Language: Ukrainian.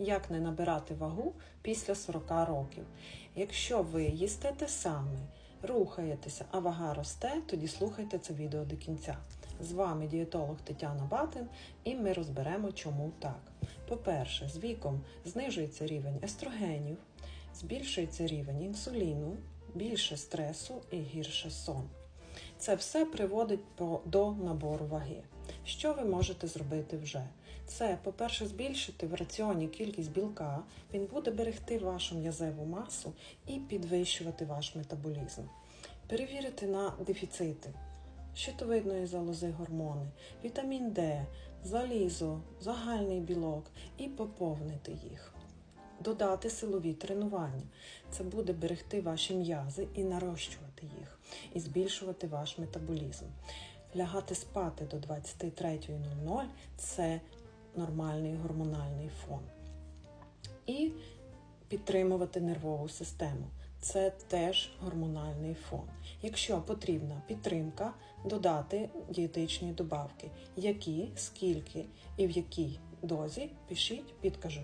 як не набирати вагу після 40 років. Якщо ви їсте те саме, рухаєтеся, а вага росте, тоді слухайте це відео до кінця. З вами дієтолог Тетяна Батин, і ми розберемо, чому так. По-перше, з віком знижується рівень естрогенів, збільшується рівень інсуліну, більше стресу і гірше сон. Це все приводить до набору ваги. Що ви можете зробити вже? Це, по-перше, збільшити в раціоні кількість білка, він буде берегти вашу м'язеву масу і підвищувати ваш метаболізм. Перевірити на дефіцити щитовидної залози гормони, вітамін Д, залізо, загальний білок і поповнити їх. Додати силові тренування. Це буде берегти ваші м'язи і нарощувати їх, і збільшувати ваш метаболізм. Лягати спати до 23.00 це нормальний гормональний фон. І підтримувати нервову систему. Це теж гормональний фон. Якщо потрібна підтримка, додати дієтичні добавки. Які, скільки і в якій дозі пишіть, підкажу.